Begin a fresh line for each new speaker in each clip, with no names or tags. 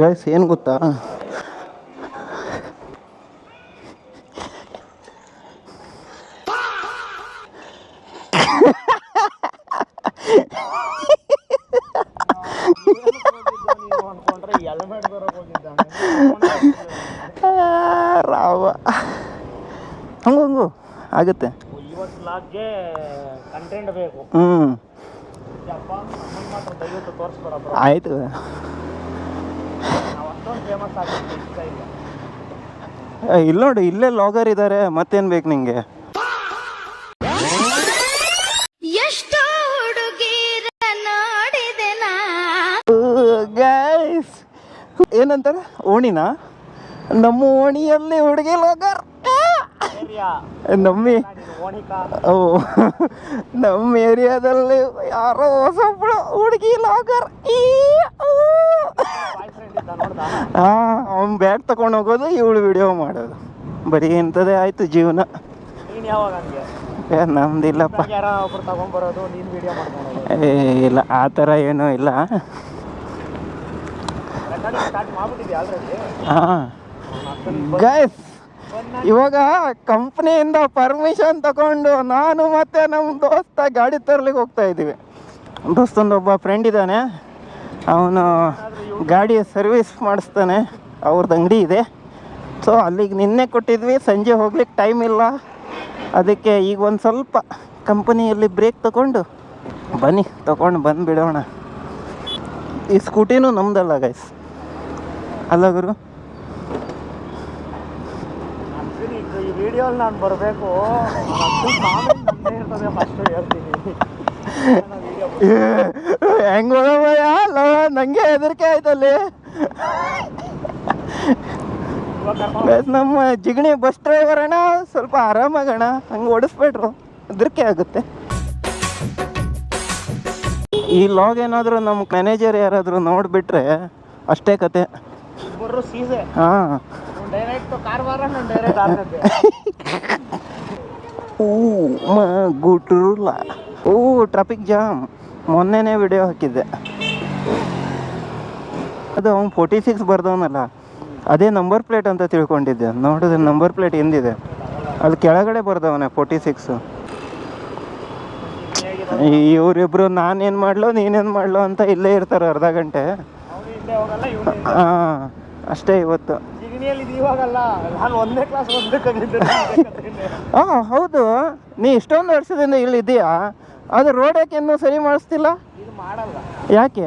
Guys ಏನು ಗೊತ್ತಾ? ರಾವ ಹಂಗು ಹಂಗು. ಆಗುತ್ತೆ. ಹ್ಞೂ ಆಯಿತು.
ಫೇಮಸ್ ಇಷ್ಟ ಇಲ್ಲ.
ಇಲ್ಲಿ ನೋಡಿ ಇಲ್ಲೇ ಲಾಗರ್ ಇದ್ದಾರೆ ಮತ್ತೇನು ಬೇಕು ನಿಂಗೆ? ಗೈಸ್ ಏನಂತಾರೆ? ಓಣಿನ? ನಮ್ಮ ಓಣಿಯಲ್ಲಿ ಹುಡುಗಿ ಲಾಗರ್
ಏರಿಯಾ.
ನಮ್ಮಿ
ಓಣಿಕಾ.
ಓ ನಮ್ಮ ಏರಿಯಾದಲ್ಲಿ ಯಾರೋ ಹೊಸ ಹುಡುಗಿ ಲಾಗರ್ ಈ ಹಾಂ ಅವ್ನು ಬ್ಯಾಗ್ ತಗೊಂಡು ಹೋಗೋದು ಇವಳು ವಿಡಿಯೋ ಮಾಡೋದು. ಬರೀ ಇಂಥದ್ದೇ ಆಯಿತು ಜೀವನ. ಏ ನಮ್ದಿಲ್ಲಪ್ಪ ಏ ಇಲ್ಲ ಆ ಥರ ಏನೂ ಇಲ್ಲ. ಹಾಂ. ಗೈಸ್ ಇವಾಗ ಕಂಪ್ನಿಯಿಂದ ಪರ್ಮಿಷನ್ ತಗೊಂಡು ನಾನು ಮತ್ತೆ ನಮ್ಮ ದೋಸ್ತ ಗಾಡಿ ತರ್ಲಿಕ್ಕೆ ಹೋಗ್ತಾ ಇದ್ದೀವಿ. ದೋಸ್ತಂದು ಒಬ್ಬ ಫ್ರೆಂಡ್ ಇದ್ದಾನೆ. ಅವನು ಗಾಡಿ ಸರ್ವಿಸ್ ಮಾಡಿಸ್ತಾನೆ. ಅವ್ರದ್ದು ಅಂಗಡಿ ಇದೆ. ಸೊ ಅಲ್ಲಿಗೆ ನಿನ್ನೆ ಕೊಟ್ಟಿದ್ವಿ. ಸಂಜೆ ಹೋಗ್ಲಿಕ್ಕೆ ಟೈಮ್ ಇಲ್ಲ. ಅದಕ್ಕೆ ಈಗ ಒಂದು ಸ್ವಲ್ಪ ಕಂಪನಿಯಲ್ಲಿ ಬ್ರೇಕ್ ತಗೊಂಡು ಬನ್ನಿ ತಗೊಂಡು ಬಂದು ಬಿಡೋಣ. ಈ ಸ್ಕೂಟಿನೂ ನಮ್ದಲ್ಲ ಗೈಸ್ ಅಲ್ಲ ಗುರು?
ನಾನು ಬರಬೇಕು.
ಹೆಂಗ್ ನಂಗೆ ಹೆದರಿಕೆ ಆಯ್ತಲ್ಲಿ. ನಮ್ಮ ಜಿಗಣಿ ಬಸ್ ಡ್ರೈವರ್ ಅಣ್ಣ ಸ್ವಲ್ಪ ಆರಾಮಾಗಣ. ಹಂಗೆ ಓಡಿಸ್ಬೇಡ್ರು ಹೆದರಿಕೆ ಆಗುತ್ತೆ. ಈ ಲಾಗ್ ಏನಾದರೂ ನಮ್ಮ ಮ್ಯಾನೇಜರ್ ಯಾರಾದರೂ ನೋಡಿಬಿಟ್ರೆ ಅಷ್ಟೇ ಕತೆ. ಹಾಂ. ಮ ಗುಟ್ರುಲ್ಲ ಓ ಟ್ರಾಫಿಕ್ ಜಾಮ್ ಮೊನ್ನೆನೇ ವಿಡಿಯೋ ಹಾಕಿದ್ದೆ. ಅದು ಅವ್ನು ಫೋರ್ಟಿ ಸಿಕ್ಸ್ ಬರ್ದವನಲ್ಲ ಅದೇ ನಂಬರ್ ಪ್ಲೇಟ್ ಅಂತ ತಿಳ್ಕೊಂಡಿದ್ದೆ. ನೋಡಿದ್ರೆ ನಂಬರ್ ಪ್ಲೇಟ್ ಎಂದಿದೆ ಅಲ್ಲಿ ಕೆಳಗಡೆ ಬರ್ದವನೆ ಫೋರ್ಟಿ ಸಿಕ್ಸು ಇವರಿಬ್ರು ನಾನೇನು ಮಾಡ್ಲೋ ನೀನೇನು ಮಾಡ್ಲೋ ಅಂತ ಇಲ್ಲೇ ಇರ್ತಾರೆ ಅರ್ಧ ಗಂಟೆ. ಹಾಂ ಅಷ್ಟೇ ಇವತ್ತು. ಹಾಂ ಹೌದು. ನೀ ಇಷ್ಟೊಂದು ವರ್ಷದಿಂದ ಇಲ್ಲಿದ್ದೀಯಾ ಇದೆಯಾ? ಅದು ರೋಡ್ ಯಾಕೆ ಇನ್ನೂ ಸರಿ ಮಾಡಿಸ್ತಿಲ್ಲ?
ಇದು ಮಾಡಲ್ಲ.
ಯಾಕೆ?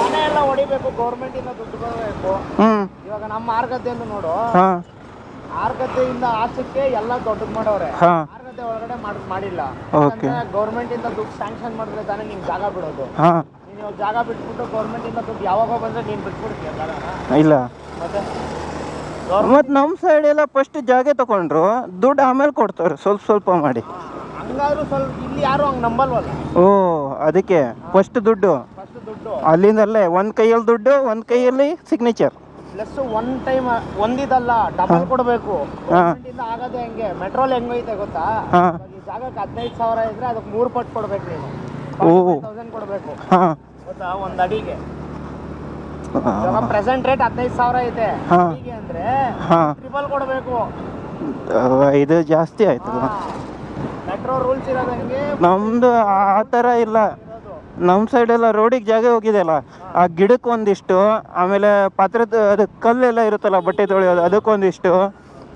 ಮನೆ ಎಲ್ಲ ಹೊಡಿಬೇಕು ಗೌರ್ಮೆಂಟಿಂದ ದುಡ್ಡು ಬರಬೇಕು
ಹ್ಞೂ
ಇವಾಗ ನಮ್ಮ ಆರ್ಗದ್ದೆಯನ್ನು ನೋಡು.
ಹಾಂ.
ಆರ್ಗದ್ದೆಯಿಂದ ಆಚೆಗೆ ಎಲ್ಲ ದೊಡ್ಡದು ಮಾಡವ್ರೆ
ಹಾಂ.
ಒಳಗಡೆ ಮಾಡ್ ಮಾಡಿಲ್ಲ.
Okay.
ಗೌರ್ಮೆಂಟ್ ಇಂದ ದುಡ್ಡು ಸ್ಯಾಂಕ್ಷನ್ ಮಾಡಿದ್ರೆ ತಾನೇ ನಿಮ್ಗೆ ಜಾಗ ಬಿಡೋದು.
ಹಾಂ.
ನೀನು ಇವಾಗ ಜಾಗ ಬಿಟ್ಬಿಟ್ಟು ಗೌರ್ಮೆಂಟ್ ಇಂದ ದುಡ್ಡು ಯಾವಾಗ ಬಂದ್ರೆ ನೀನು ಬಿಟ್ಬಿಡ್ತೀಯ ಜಾಗನ
ಇಲ್ಲ.
ಮತ್ತೆ?
ಮತ್ತು ನಮ್ಮ ಸೈಡ್ ಎಲ್ಲ ಫಸ್ಟ್ ಜಾಗ ತಗೊಂಡ್ರು ದುಡ್ಡು ಆಮೇಲೆ ಕೊಡ್ತಾರೆ ಸ್ವಲ್ಪ ಸ್ವಲ್ಪ ಮಾಡಿ.
ಹಂಗಾದ್ರೂ ಸ್ವಲ್ಪ ಇಲ್ಲಿ ಯಾರು ಹಂಗೆ ನಂಬಲ್ವಲ್ಲ.
ಓ ಅದಕ್ಕೆ ಫಸ್ಟ್ ದುಡ್ಡು.
ಫಸ್ಟ್ ದುಡ್ಡು.
ಅಲ್ಲಿಂದಲ್ಲೇ ಒಂದು ಕೈಯಲ್ಲಿ ದುಡ್ಡು ಒಂದು ಕೈಯಲ್ಲಿ ಸಿಗ್ನೇಚರ್
ಪ್ಲಸ್ ಒನ್ ಟೈಮ್ ಒಂದಿದಲ್ಲ ಡಬಲ್ ಕೊಡಬೇಕು. ಇಂದ ಆಗೋದೇ ಹೆಂಗೆ? ಮೆಟ್ರೋಲ್ ಹೆಂಗೈತೆ ಗೊತ್ತಾ?
ಹಾಂ.
ಇವಾಗ ಈ ಜಾಗಕ್ಕೆ ಹದಿನೈದು ಸಾವಿರ ಇದ್ರೆ ಅದಕ್ಕೆ ಮೂರು ಪಟ್ಟು ಕೊಡ್ಬೇಕು ನೀನು
ಓ.
ತೌಸಂಡ್ ಕೊಡಬೇಕು.
ಹಾಂ.
ಗೊತ್ತಾ? ಒಂದು ಅಡಿಗೆ. ಇವಾಗ ಪ್ರೆಸೆಂಟ್ ರೇಟ್ ಹದಿನೈದು ಸಾವಿರ ಐತೆ.
ಹಾ.
ಅಡಿಗೆ ಅಂದ್ರೆ
ಹಾಂ.
ಟ್ರಿಬಲ್ ಕೊಡಬೇಕು.
ಇದು ಜಾಸ್ತಿ ಆಯ್ತು
ಮೆಟ್ರೋ ರೂಲ್ಸ್ ಇರೋದು ಹೆಂಗೆ
ನಮ್ಮದು ಆ ಥರ ಇಲ್ಲ. ನಮ್ಮ ಸೈಡೆಲ್ಲ ರೋಡಿಗೆ ಜಾಗ ಹೋಗಿದೆಯಲ್ಲ ಆ ಗಿಡಕ್ಕೆ ಒಂದಿಷ್ಟು ಆಮೇಲೆ ಪಾತ್ರದ ಅದು ಕಲ್ಲೆಲ್ಲ ಇರುತ್ತಲ್ಲ ಬಟ್ಟೆ ತೊಳೆಯೋದು ಅದಕ್ಕೊಂದಿಷ್ಟು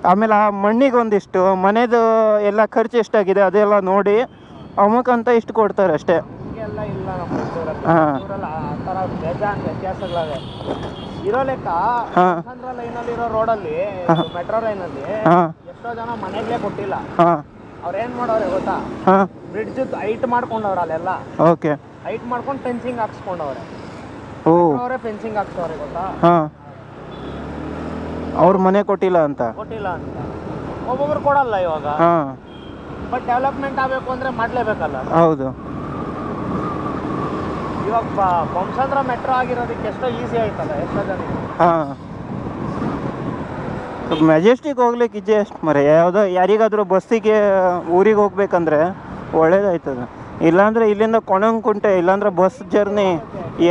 ಆಮೇಲೆ ಆ ಮಣ್ಣಿಗೆ ಒಂದಿಷ್ಟು ಮನೆದು ಎಲ್ಲ ಖರ್ಚು ಎಷ್ಟಾಗಿದೆ ಅದೆಲ್ಲ ನೋಡಿ ಅಮುಕಂತ ಇಷ್ಟು ಕೊಡ್ತಾರೆ ಅಷ್ಟೇ. ಹಾಂ.
ಇರೋ ಲೆಕ್ಕ
ಹಾ.
ಚಂದ್ರ ಲೈನಲ್ಲಿ ಇರೋ ರೋಡಲ್ಲಿ ಮೆಟ್ರೋ ಲೈನಲ್ಲಿ ಎಷ್ಟೋ ಜನ ಮನೆಗೆ ಕೊಟ್ಟಿಲ್ಲ.
ಹಾಂ.
ಅವ್ರು ಏನ್ ಮಾಡೋರೆ ಗೊತ್ತಾ?
ಹಾಂ.
ಬ್ರಿಡ್ಜ್ ಹೈಟ್ ಮಾಡ್ಕೊಂಡವ್ರ ಅಲ್ಲೆಲ್ಲ.
ಓಕೆ
ಹೈಟ್ ಮಾಡ್ಕೊಂಡು ಫೆನ್ಸಿಂಗ್ ಹಾಕ್ಸ್ಕೊಂಡವ್ರೆ.
ಓ.
ಅವರೇ ಫೆನ್ಸಿಂಗ್ ಹಾಕ್ಸವ್ರೆ ಗೊತ್ತಾ?
ಹಾಂ. ಅವ್ರ ಮನೆ ಕೊಟ್ಟಿಲ್ಲ ಅಂತ?
ಕೊಟ್ಟಿಲ್ಲ ಅಂತ. ಒಬ್ಬೊಬ್ರು ಕೊಡಲ್ಲ ಇವಾಗ.
ಹಾಂ.
ಬಟ್ ಡೆವಲಪ್ಮೆಂಟ್ ಆಗಬೇಕು ಅಂದ್ರೆ ಮಾಡ್ಲೇಬೇಕಲ್ಲ.
ಹೌದು.
ಇವಾಗ ಬಂಸಂದ್ರ ಮೆಟ್ರೋ ಆಗಿರೋದಕ್ಕೆ ಎಷ್ಟೋ ಈಸಿ ಆಯ್ತಲ್ಲ ಎಷ್ಟೋ ಜನಕ್ಕೆ
ಹಾಂ. ಮೆಜೆಸ್ಟಿಕ್ ಹೋಗ್ಲಿಕ್ಕೆ ಇಜ್ಜೆ ಎಷ್ಟು ಮರೆ. ಯಾವುದೋ ಯಾರಿಗಾದರೂ ಬಸ್ಸಿಗೆ ಊರಿಗೆ ಹೋಗ್ಬೇಕಂದ್ರೆ ಒಳ್ಳೇದಾಯ್ತದ ಇಲ್ಲಾಂದರೆ ಇಲ್ಲಿಂದ ಕೊಣಂಕುಂಟೆ ಇಲ್ಲಾಂದ್ರೆ ಬಸ್ ಜರ್ನಿ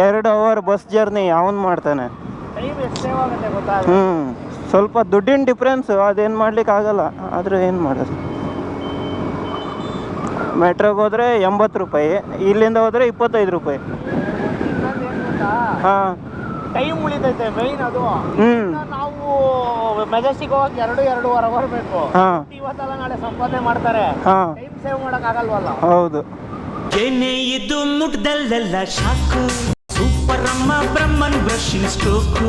ಎರಡು ಅವರ್ ಬಸ್ ಜರ್ನಿ ಯಾವನ್ ಮಾಡ್ತಾನೆ? ಹ್ಞೂ ಸ್ವಲ್ಪ ದುಡ್ಡಿನ ಡಿಫ್ರೆನ್ಸು ಅದೇನು ಮಾಡ್ಲಿಕ್ಕೆ ಆಗಲ್ಲ. ಆದರೆ ಏನು ಮಾಡೋದು? ಮೆಟ್ರೋಗೆ ಹೋದರೆ ಎಂಬತ್ತು ರೂಪಾಯಿ ಇಲ್ಲಿಂದ ಹೋದರೆ ಇಪ್ಪತ್ತೈದು ರೂಪಾಯಿ. ಹಾಂ.
ಟೈಮ್ ಉಳಿತೈತೆ ಮೈನ್ ಅದು.
ಹ್ಞೂ
ಮೆಜೆಸ್ಟಿಕ್ ಹೋಗಕ್ಕೆ ಎರಡು ಎರಡೂವರೆ ಬರಬೇಕು
ಹಾಂ.
ಇವತ್ತಲ್ಲ ನಾಳೆ ಸಂಪಾದನೆ ಮಾಡ್ತಾರೆ. ಟೈಮ್ ಸೇವ್ ಮಾಡಕ್ ಆಗಲ್ವಲ್ಲ?
ಹೌದು.
ಏನೇ ಇದು ಮುಟ್ದಲ್ಲೆಲ್ಲ ಶಾಕು. ಸೂಪರ್ ಅಮ್ಮ ಬ್ರಹ್ಮನ್ ಬ್ರಷಿಂಗ್ ಸ್ಟ್ರೋಕು